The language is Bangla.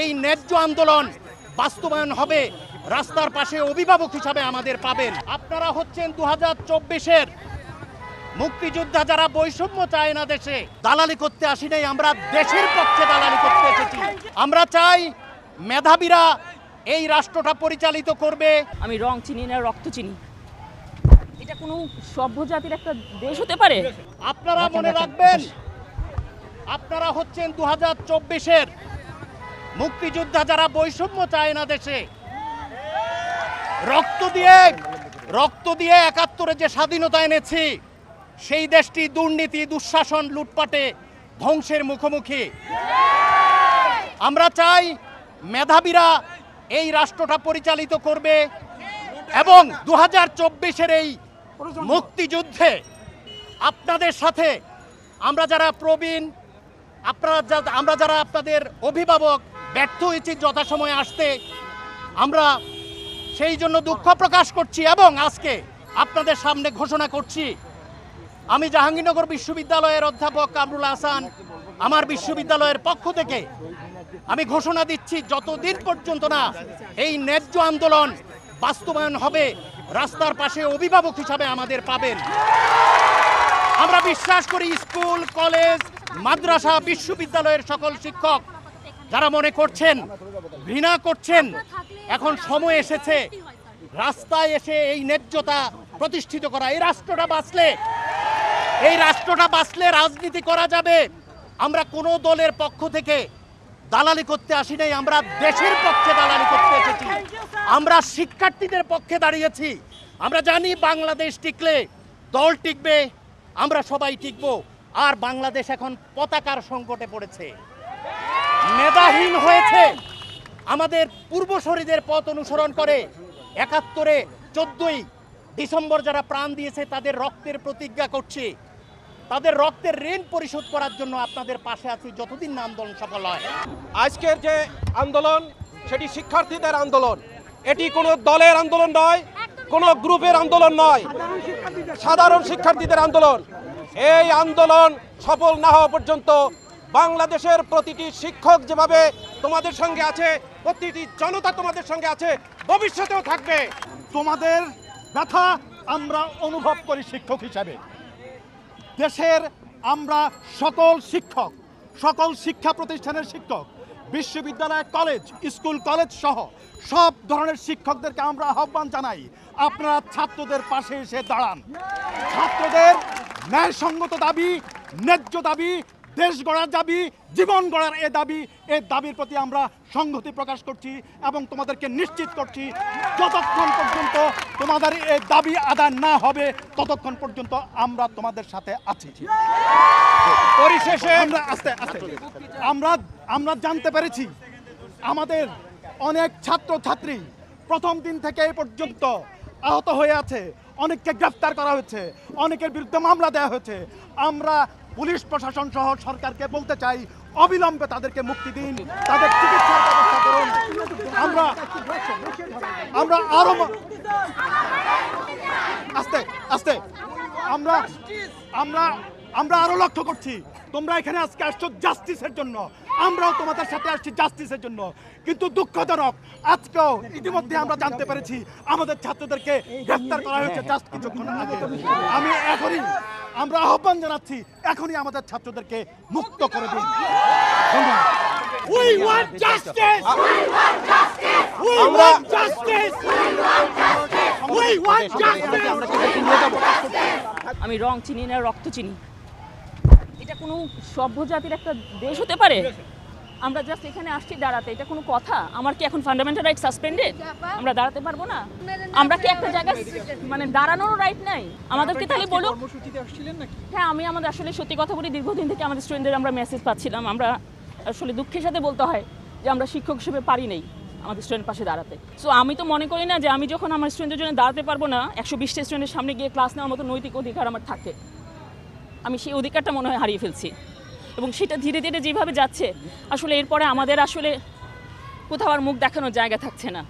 এই ন্যায্য আন্দোলন বাস্তবায়ন হবে রাস্তার পাশে অভিভাবক হিসাবে আমাদের পাবেন। আপনারা হচ্ছেন দু হাজার চব্বিশের মুক্তিযোদ্ধা যারা বৈষম্য চায় না দেশে। দালালি করতে আসি নাই আমরা দেশের পক্ষে দালালি করতে এসেছি। আমরা চাই মেধাবীরা এই রাষ্ট্রটা পরিচালিত করবে। আমি রং চিনি না রক্ত চিনি। এটা কোনো সভ্য জাতির একটা দেশ হতে পারে? আপনারা মনে রাখবেন আপনারা হচ্ছেন দু হাজার চব্বিশের মুক্তিযোদ্ধা যারা বৈষম্য চায় না দেশে। রক্ত দিয়ে রক্ত দিয়ে একাত্তরে যে স্বাধীনতা এনেছি, সেই দেশটি দুর্নীতি, দুঃশাসন, লুটপাটে ধ্বংসের মুখোমুখি। আমরা চাই মেধাবীরা এই রাষ্ট্রটা পরিচালিত করবে এবং দু হাজার চব্বিশের এই মুক্তিযুদ্ধে আপনাদের সাথে আমরা যারা প্রবীণ আপনারা আমরা যারা আপনাদের অভিভাবক, ব্যর্থ হয়েছি যথাসময়ে আসতে, আমরা সেই জন্য দুঃখ প্রকাশ করছি এবং আজকে আপনাদের সামনে ঘোষণা করছি। আমি জাহাঙ্গীরনগর বিশ্ববিদ্যালয়ের অধ্যাপক কামরুল হাসান, আমার বিশ্ববিদ্যালয়ের পক্ষ থেকে আমি ঘোষণা দিচ্ছি, যতদিন পর্যন্ত না এই ন্যায্য আন্দোলন বাস্তবায়ন হবে, রাস্তার পাশে অভিভাবক হিসাবে আমাদের পাবেন। আমরা বিশ্বাস করি স্কুল, কলেজ মাদ্রাসা বিশ্ববিদ্যালয়ের সকল শিক্ষক যারা মনে করছেন, ঘৃণা করছেন, এখন সময় এসেছে, রাস্তায় এসে এই ন্যায্যতা প্রতিষ্ঠিত করা। এই রাষ্ট্রটা বাঁচলে, এই রাষ্ট্রটা বাঁচলে রাজনীতি করা যাবে। আমরা কোনো দলের পক্ষ থেকে দালালি করতে আসি নাই, আমরা দেশের পক্ষে দালালি করতে এসেছি। আমরা শিক্ষার্থীদের পক্ষে দাঁড়িয়েছি। আমরা জানি বাংলাদেশ টিকলে দল টিকবে, আমরা সবাই টিকব। আর বাংলাদেশ এখন পতাকার সংকটে পড়েছে। নেতাহীন হয়েছে। আমাদের পূর্বসরীদের পথ অনুসরণ করে একাত্তরে চোদ্দই ডিসেম্বর যারা প্রাণ দিয়েছে, তাদের রক্তের প্রতিজ্ঞা করছি। তাদের রক্তের ঋণ পরিশোধ করার জন্য আপনাদের পাশে আছি, যতদিন না আন্দোলন সফল হয়। আজকের যে আন্দোলন, সেটি শিক্ষার্থীদের আন্দোলন। এটি কোনো দলের আন্দোলন নয়, কোনো গ্রুপের আন্দোলন নয়। সাধারণ শিক্ষার্থীদের আন্দোলন। এই আন্দোলন সফল না হওয়া পর্যন্ত বাংলাদেশের প্রতিটি শিক্ষক যেভাবে তোমাদের সঙ্গে আছে, প্রতিটি জনতা তোমাদের সঙ্গে আছে, ভবিষ্যতেও থাকবে। তোমাদের ব্যথা আমরা অনুভব করি শিক্ষক হিসাবে। দেশের আমরা সকল শিক্ষক, সকল শিক্ষা প্রতিষ্ঠানের শিক্ষক, বিশ্ববিদ্যালয়, কলেজ, স্কুল, কলেজ সহ সব ধরনের শিক্ষকদেরকে আমরা আহ্বান জানাই, আপনারা ছাত্রদের পাশে এসে দাঁড়ান। ছাত্রদের ন্যায়সঙ্গত দাবি, ন্যায্য দাবি, দেশ গড়ার দাবি, জীবন গড়ার এ দাবি, এ দাবির প্রতি আমরা সংহতি প্রকাশ করছি এবং তোমাদেরকে নিশ্চিত করছি, যতক্ষণ পর্যন্ত তোমাদের এই দাবি আদায় না হবে, ততক্ষণ পর্যন্ত আমরা তোমাদের সাথে আছি। পরিশেষে আমরা আস্তে আস্তে, আমরা আমরা জানতে পেরেছি, আমাদের অনেক ছাত্র ছাত্রী প্রথম দিন থেকে এ পর্যন্ত আহত হয়ে আছে। অনেককে গ্রেফতার করা হয়েছে। অনেকের বিরুদ্ধে মামলা দেওয়া হয়েছে। আমরা পুলিশ প্রশাসন সহ সরকারকে বলতে চাই, অবিলম্বে তাদেরকে মুক্তি দিন, তাদের চিকিৎসার ব্যবস্থা করুন। আমরা আমরা আরও আস্তে আস্তে। আমরা আমরা আমরা আরও লক্ষ্য করছি। তোমরা এখানে আজকে আসছো জাস্টিসের জন্য। আমরাও তোমাদের সাথে আসছি জাস্টিসের জন্য কিন্তু দুঃখজনক আজকেও ইতিমধ্যে আমরা জানতে পেরেছি আমাদের ছাত্রদেরকে গ্রেফতার করা হয়েছে জাস্ট কিছুক্ষণ আগে আমি এখনই আমরা আহ্বান জানাচ্ছি এখনই আমাদের ছাত্রদেরকে মুক্ত করে দিন ধন্যবাদ We want justice! We আমরা- want justice! We want justice! আমি রং চিনি না রক্ত চিনি এটা কোনো সভ্য জাতির একটা দেশ হতে পারে? আমরা জাস্ট এখানে আসছি দাঁড়াতে, এটা কোনো কথা? আমার কি এখন ফান্ডামেন্টাল রাইট সাসপেন্ডেড আমরা দাঁড়াতে পারব না? আমরা কি একটা জায়গায় মানে দাঁড়ানোর রাইট নাই? আমাদেরকে তাহলে বলুক হ্যাঁ আমি আমাদের আসলে সত্যি কথা বলি, দীর্ঘদিন থেকে আমাদের স্টুডেন্টদের আমরা মেসেজ পাচ্ছিলাম। আমরা আসলে দুঃখের সাথে বলতে হয় যে আমরা শিক্ষক হিসেবে পারি নেই আমাদের স্টুডেন্ট পাশে দাঁড়াতে। সো আমি তো মনে করি না যে আমি যখন আমার স্টুডেন্টের জন্য দাঁড়াতে পারব না, একশো বিশটা স্টুডেন্টের সামনে গিয়ে ক্লাস নেওয়ার মতো নৈতিক অধিকার আমার থাকে। আমি সেই অধিকারটা মনে হয় হারিয়ে ফেলছি। এবং সেটা ধীরে ধীরে যেভাবে যাচ্ছে, আসলে এরপরে আমাদের আসলে কোথাও আর মুখ দেখানোর জায়গা থাকছে না।